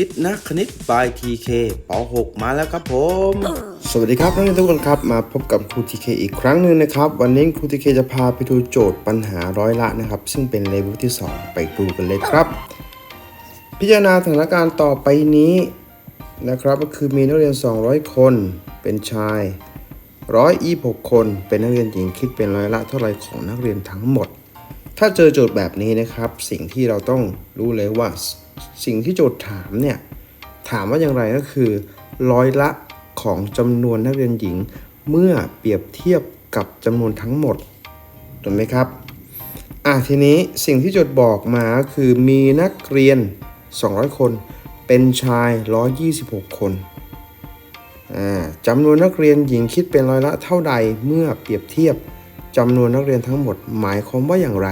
คิดนักคณิต by TK ป .6 มาแล้วครับผม สวัสดีครับนักเรียนทุกคนครับ มาพบกับครูทีเคอีกครั้งหนึ่งนะครับ วันนี้ครูทีเคจะพาไปดูโจทย์ปัญหาร้อยละนะครับ ซึ่งเป็นเลเวลที่ 2 ไปดูกันเลยครับ พิจารณาสถานการณ์ต่อไปนี้นะครับก็คือมีนักเรียน 200 คน เป็นชาย 126 คน เป็นนักเรียนหญิงคิดเป็นร้อยละเท่าไหรของนักเรียนทั้งหมด ถ้าเจอโจทย์แบบนี้นะครับ สิ่งที่เราต้องรู้เลยว่า สิ่งที่โจทย์ถามเนี่ยถามว่าอย่างไรก็คือ ร้อยละของจำนวนนักเรียนหญิง เมื่อเปรียบเทียบกับจำนวนทั้งหมดถูกไหมครับอะทีนี้สิ่งที่โจทย์บอกมาก็คือมีนักเรียน 200 คน เป็นชาย 126 คนอ่าจำนวนนักเรียนหญิงคิดเป็นร้อยละเท่าใดเมื่อเปรียบเทียบจำนวนนักเรียนทั้งหมดหมายความว่าอย่างไร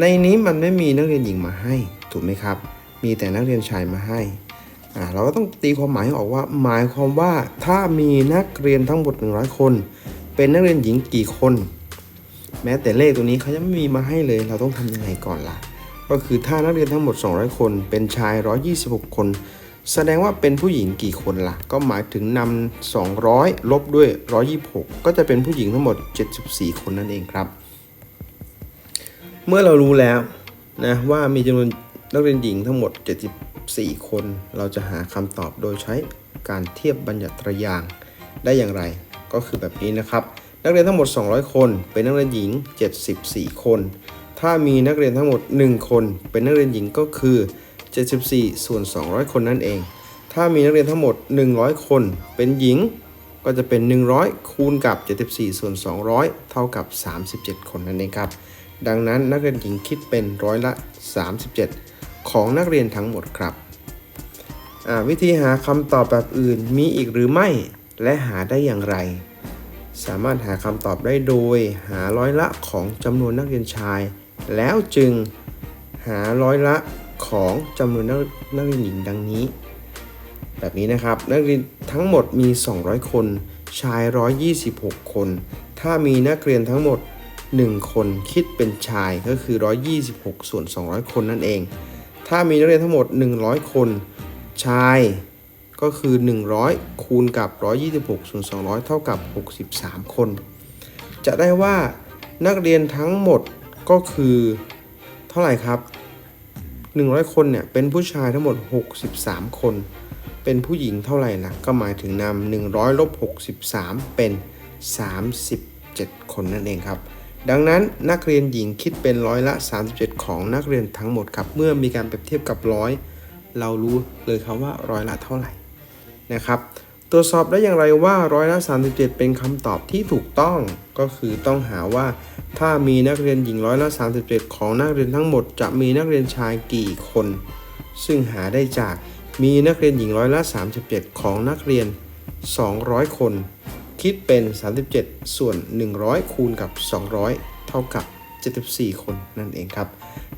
ในนี้มันไม่มีนักเรียนหญิงมาให้ ถูกไหมครับ มีแต่นักเรียนชายมาให้อ่าเราก็ต้องตีความหมายออกว่า หมายความว่าถ้ามีนักเรียนทั้งหมด 100 คน เป็นนักเรียนหญิงกี่คน แม้แต่เลขตัวนี้เขายังไม่มีมาให้เลย เราต้องทำยังไงก่อนล่ะ ก็คือถ้านักเรียนทั้งหมด 200 คน เป็นชาย 126 คน แสดงว่าเป็นผู้หญิงกี่คนล่ะ ก็หมายถึงนำ200 ลบด้วย 126 ก็จะเป็นผู้หญิงทั้งหมด 74 คนนั่นเองครับ เมื่อเรารู้แล้วนะว่ามีจำนวนนักเรียนหญิงทั้งหมด 74 คน เราจะหาคำตอบโดยใช้การเทียบบัญญัติตรยางได้อย่างไร ก็คือแบบนี้นะครับ นักเรียนทั้งหมด 200 คน เป็นนักเรียนหญิง 74 คน ถ้ามีนักเรียนทั้งหมด 1 คน เป็นนักเรียนหญิงก็คือ 74 ส่วน 200 คนนั่นเอง ถ้ามีนักเรียนทั้งหมด 100 คน เป็นหญิงก็จะเป็น 100 คูณกับ 74 ส่วน 200 เท่ากับ 37 คนนั่นเองครับ ดังนั้นนักเรียนหญิงคิดเป็นร้อยละ 37 ของนักเรียนทั้งหมดครับวิธีหาคำตอบแบบอื่นมีอีกหรือไม่ และหาได้อย่างไร สามารถหาคำตอบได้โดย หาร้อยละของจำนวนนักเรียนชาย แล้วจึงหาร้อยละของจำนวนนักนักเรียนหญิงดังนี้ แบบนี้นะครับนักเรียนทั้งหมดมี 200 คน ชาย 126 คน ถ้ามีนักเรียนทั้งหมด 1 คนคิดเป็นชายก็คือ 126 ส่วน 200 คนนั่นเอง ถ้ามีนักเรียนทั้งหมด 100 คน ชายก็คือ 100 คูณกับ 126 ส่วน 200 เท่ากับ 63 คน จะได้ว่านักเรียนทั้งหมดก็คือเท่าไหร่ครับ 100 คนเนี่ยเป็นผู้ชายทั้งหมด 63 คน เป็นผู้หญิงเท่าไหร่ล่ะ ก็หมายถึงนำ100ลบ63 เป็น 37 คนนั่นเองครับ ดังนั้นนักเรียนหญิงคิดเป็นร้อยละ 37 ของนักเรียนทั้งหมดครับ เมื่อมีการเปรียบเทียบกับร้อยเรารู้เลยครับว่าร้อยละเท่าไหร่นะครับ ตรวจสอบได้อย่างไรว่าร้อยละ 37 เป็นคำตอบที่ถูกต้องก็คือต้องหาว่าถ้ามีนักเรียนหญิงร้อยละ 37 ของนักเรียนทั้งหมด จะมีนักเรียนชายกี่คน ซึ่งหาได้จากมีนักเรียนหญิงร้อยละ 37 ของนักเรียน 200 คน คิดเป็น 37 ส่วน 100 คูณกับ 200 เท่ากับ 74 คนนั่นเองครับ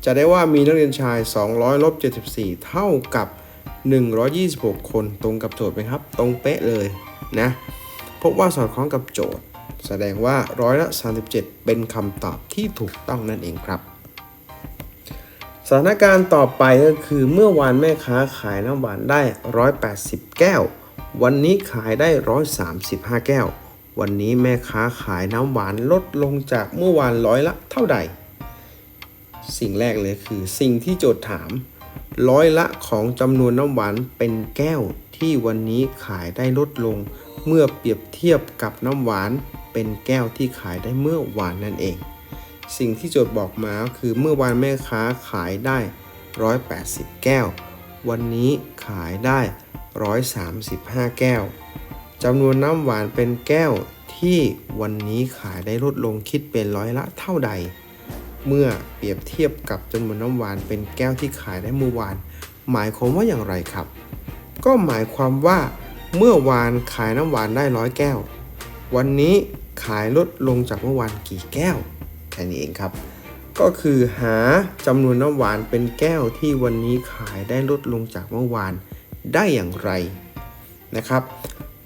จะได้ว่ามีนักเรียนชาย 200ลบ74 เท่ากับ 126 คนตรงกับโจทย์ไหมครับ ตรงเป๊ะเลยนะพบว่าสอดคล้องกับโจทย์ แสดงว่าร้อยละ 37 เป็นคำตอบที่ถูกต้องนั่นเองครับสถานการณ์ต่อไปก็คือเมื่อวานแม่ค้าขายน้ำหวานได้ 180 แก้ว วันนี้ขายได้ 135 แก้ว วันนี้แม่ค้าขายน้ำหวานลดลงจากเมื่อวานร้อยละเท่าใด สิ่งแรกเลยคือสิ่งที่โจทย์ถาม ร้อยละของจำนวนน้ำหวานเป็นแก้วที่วันนี้ขายได้ลดลง เมื่อเปรียบเทียบกับน้ำหวานเป็นแก้วที่ขายได้เมื่อวานนั่นเอง สิ่งที่โจทย์บอกมาคือเมื่อวานแม่ค้าขายได้ 180 แก้ว วันนี้ขายได้ 135 แก้วจำนวนน้ำหวานเป็นแก้วที่วันนี้ขายได้ลดลงคิดเป็นร้อยละเท่าใด เมื่อเปรียบเทียบกับจำนวนน้ำหวานเป็นแก้วที่ขายได้เมื่อวาน หมายความว่าอย่างไรครับ ก็หมายความว่าเมื่อวานขายน้ำหวานได้ร้อยแก้ว วันนี้ขายลดลงจากเมื่อวานกี่แก้วแค่นี้เองครับ ก็คือหาจำนวนน้ำหวานเป็นแก้วที่วันนี้ขายได้ลดลงจากเมื่อวาน ได้อย่างไรนะครับ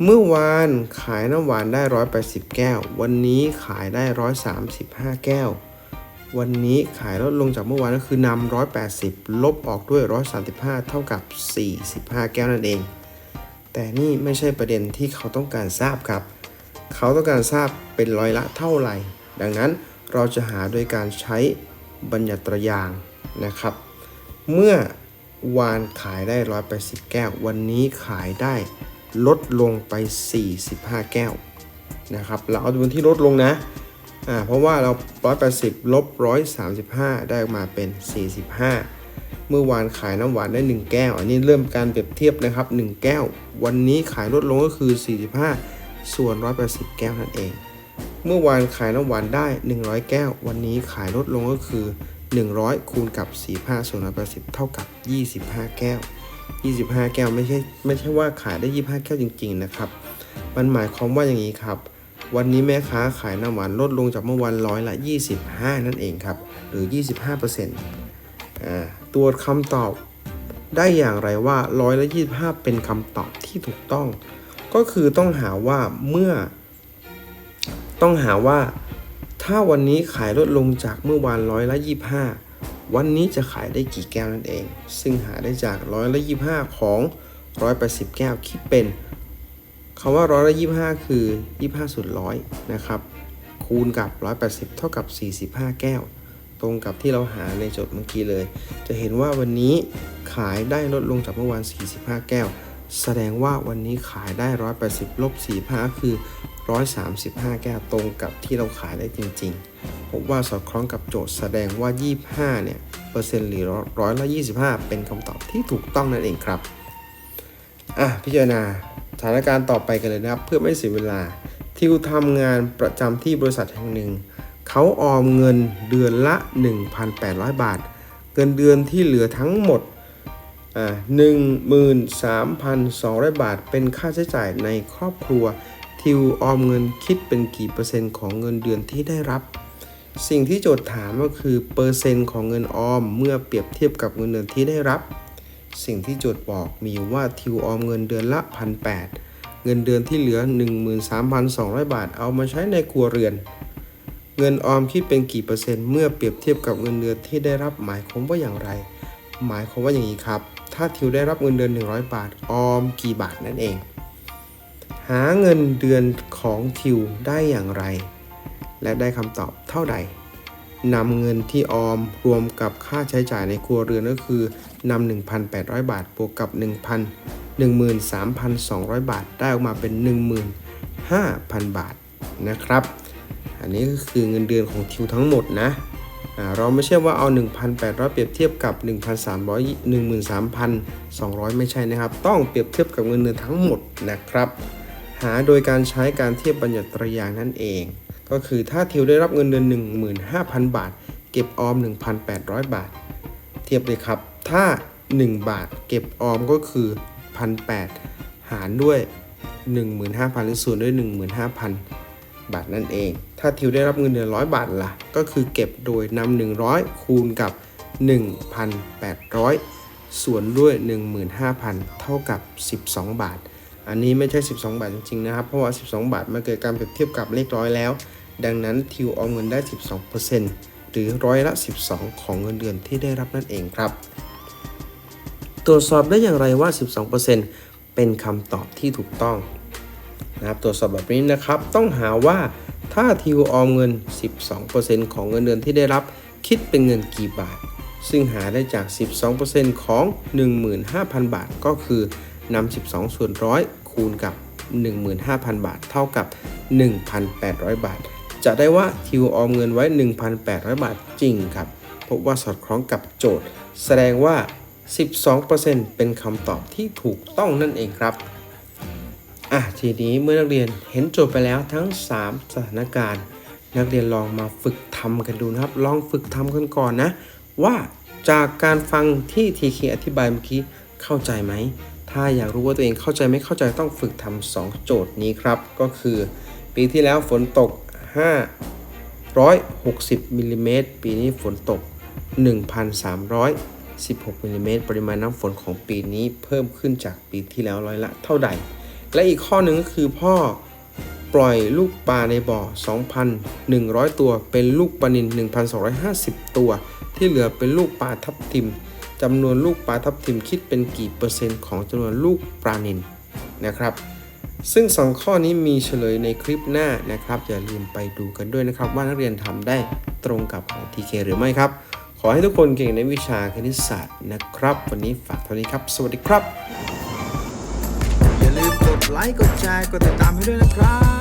เมื่อวานขายน้ำหวานได้ 180 แก้ว วันนี้ขายได้ 135 แก้ว วันนี้ขายลดลงจากเมื่อวานก็คือนำ180 ลบออกด้วย 135 เท่ากับ 45 แก้วนั่นเอง แต่นี่ไม่ใช่ประเด็นที่เขาต้องการทราบครับ เขาต้องการทราบเป็นร้อยละเท่าไหร่ ดังนั้นเราจะหาโดยการใช้บัญญัติตรยางนะครับ เมื่อ วานขายได้ 180 แก้ว วันนี้ขายได้ลดลงไป 45 แก้วนะครับ เราเอาตัวนที่ลดลงนะอ่าเพราะว่าเรา 180 ลบ 135 ได้มาเป็น 45 เมื่อวานขายน้ำหวานได้ 1 แก้ว อันนี้เริ่มการเปรียบเทียบนะครับ 1 แก้ว วันนี้ขายลดลงก็คือ 45 ส่วน 180 แก้วนั่นเอง เมื่อวานขายน้ำหวานได้ 100 แก้ว วันนี้ขายลดลงก็คือ 100 คูณกับ 45ส่วน180 เท่ากับ 25 แก้ว 25 แก้วไม่ใช่ไม่ใช่ว่าขายได้ 25 แก้วจริง ๆ นะครับ มันหมายความว่าอย่างนี้ครับ วันนี้แม่ค้าขายน้ำหวานลดลงจากเมื่อวานร้อยละ 25 นั่นเองครับ หรือ 25%อ่าตัวคำตอบได้อย่างไรว่าร้อยละ25 เป็นคำตอบที่ถูกต้อง ก็คือต้องหาว่าเมื่อ ต้องหาว่า ถ้าวันนี้ขายลดลงจากเมื่อวานร้อยละ25 วันนี้จะขายได้กี่แก้วนั่นเอง ซึ่งหาได้จากร้อยละ25 ของ180แก้วคิดเป็นคำว่าร้อยละ25 คือ 25ส่วนร้อยนะครับ คูณกับ 180 เท่ากับ 45 แก้ว ตรงกับที่เราหาในโจทย์เมื่อกี้เลย จะเห็นว่าวันนี้ขายได้ลดลงจากเมื่อวาน 45 แก้ว แสดงว่าวันนี้ขายได้ 180ลบ45 คือ 135 แก้วตรงกับที่เราขายได้จริงๆ ผมว่าสอดคล้องกับโจทย์แสดงว่า 25 เนี่ย เปอร์เซ็นต์หรือร้อยละ25 เป็นคำตอบที่ถูกต้องนั่นเองครับ อะ พิจารณาสถานการณ์ต่อไปกันเลยนะครับ เพื่อไม่เสียเวลา ทิวทำงานประจำที่บริษัทแห่งหนึ่ง เขาออมเงินเดือนละ 1,800 บาท เงินเดือนที่เหลือทั้งหมด อ่งมื่นสา13,200บาท เป็นค่าใช้จ่ายในครอบครัว ทิวออมเงินคิดเป็นกี่เปอร์เซ็นต์ของเงินเดือนที่ได้รับ สิ่งที่โจทย์ถามก็คือเปอร์เซ็นต์ของเงินออมเมื่อเปรียบเทียบกับเงินเดือนที่ได้รับ สิ่งที่โจทย์บอกมีอยู่ว่าทิวออมเงินเดือนละพันแเงินเดือนที่เหลือ 13,200 บาท เอามาใช้ในครัวเรือน เงินออมคิดเป็นกี่เปอร์เซ็นต์เมื่อเปรียบเทียบกับเงินเดือนที่ได้รับหมายความว่าอย่างไร หมายความว่าอย่างนี้ครับ ถ้าทิวได้รับเงินเดือน 100 บาท ออมกี่บาทนั่นเอง หาเงินเดือนของทิวได้อย่างไร และได้คำตอบเท่าใดนำเงินที่ออมรวมกับค่าใช้จ่ายในครัวเรือนก็คือนำ1,800 บาทบวกกับ 1,000 13,200 บาท ได้ออกมาเป็น 15,000 บาทนะครับ อันนี้ก็คือเงินเดือนของทิวทั้งหมดนะ เราไม่ใช่ว่าเอา 1,800 เปรียบเทียบกับ 1,300 13,200 ไม่ใช่นะครับ ต้องเปรียบเทียบกับเงินเดือนทั้งหมดนะครับ หาโดยการใช้การเทียบบัญญัติตรยางนั่นเอง ก็คือถ้าทิวได้รับเงินเดือน 15,000 บาท เก็บออม 1,800 บาท เทียบเลยครับ ถ้า 1 บาทเก็บออมก็คือ 1,800 หารด้วย 15,000หรือส่วนด้วย 15,000 บาทนั่นเอง ถ้าทิวได้รับเงินเดือน100บาทล่ะ ก็คือเก็บโดยนำ100 คูณกับ 1,800 ส่วนด้วย 15,000 เท่ากับ 12 บาท อันนี้ไม่ใช่ 12 บาทจริงๆนะครับ เพราะว่า 12 บาทมันเกิดการเปรียบเทียบกับเลขร้อยแล้ว ดังนั้นทิวออมเงินได้ 12%หรือร้อยละ 12 ของเงินเดือนที่ได้รับนั่นเองครับ ตรวจสอบได้อย่างไรว่า 12%เป็นคำตอบที่ถูกต้อง นะครับตรวจสอบแบบนี้นะครับ ต้องหาว่าถ้าทิวออมเงิน 12%ของเงินเดือนที่ได้รับคิดเป็นเงินกี่บาท ซึ่งหาได้จาก 12%ของ 15,000 บาท ก็คือนำ 12 ส่วนร้อยคูณกับ 15,000 บาท เท่ากับ 1,800 บาท จะได้ว่าทิวออมเงินไว้ 1,800 บาทจริงครับ พบว่าสอดคล้องกับโจทย์ แสดงว่า 12%เป็นคำตอบที่ถูกต้องนั่นเองครับ อะทีนี้เมื่อนักเรียนเห็นโจทย์ไปแล้วทั้ง 3 สถานการณ์ นักเรียนลองมาฝึกทำกันดูนะครับ ลองฝึกทำกันก่อนนะ ว่าจากการฟังที่ทีเคอธิบายเมื่อกี้เข้าใจไหม ถ้าอยากรู้ว่าตัวเองเข้าใจไม่เข้าใจต้องฝึกทำสองโจทย์นี้ครับ ก็คือ ปีที่แล้วฝนตก 560มิลลิเมตรปีนี้ฝนตก 1,316มิลลิเมตรปริมาณน้ำฝนของปีนี้เพิ่มขึ้นจากปีที่แล้วร้อยละเท่าใด และอีกข้อหนึ่งก็คือพ่อปล่อยลูกปลาในบ่อ 2,100 ตัว เป็นลูกปลานิล1,250 ตัว ที่เหลือเป็นลูกปลาทับทิมจำนวนลูกปลาทับทิมคิดเป็นกี่เปอร์เซ็นต์ของจำนวนลูกปลานิลนะครับ ซึ่ง 2 ข้อนี้มีเฉลยในคลิปหน้านะครับ อย่าลืมไปดูกันด้วยนะครับ ว่านักเรียนทำได้ตรงกับของ TK หรือไม่ครับ ขอให้ทุกคนเก่งในวิชาคณิตศาสตร์นะครับ วันนี้ฝากเท่านี้ครับ สวัสดีครับ ไลค์ กดแชร์ กดติดตามให้ด้วยนะครับ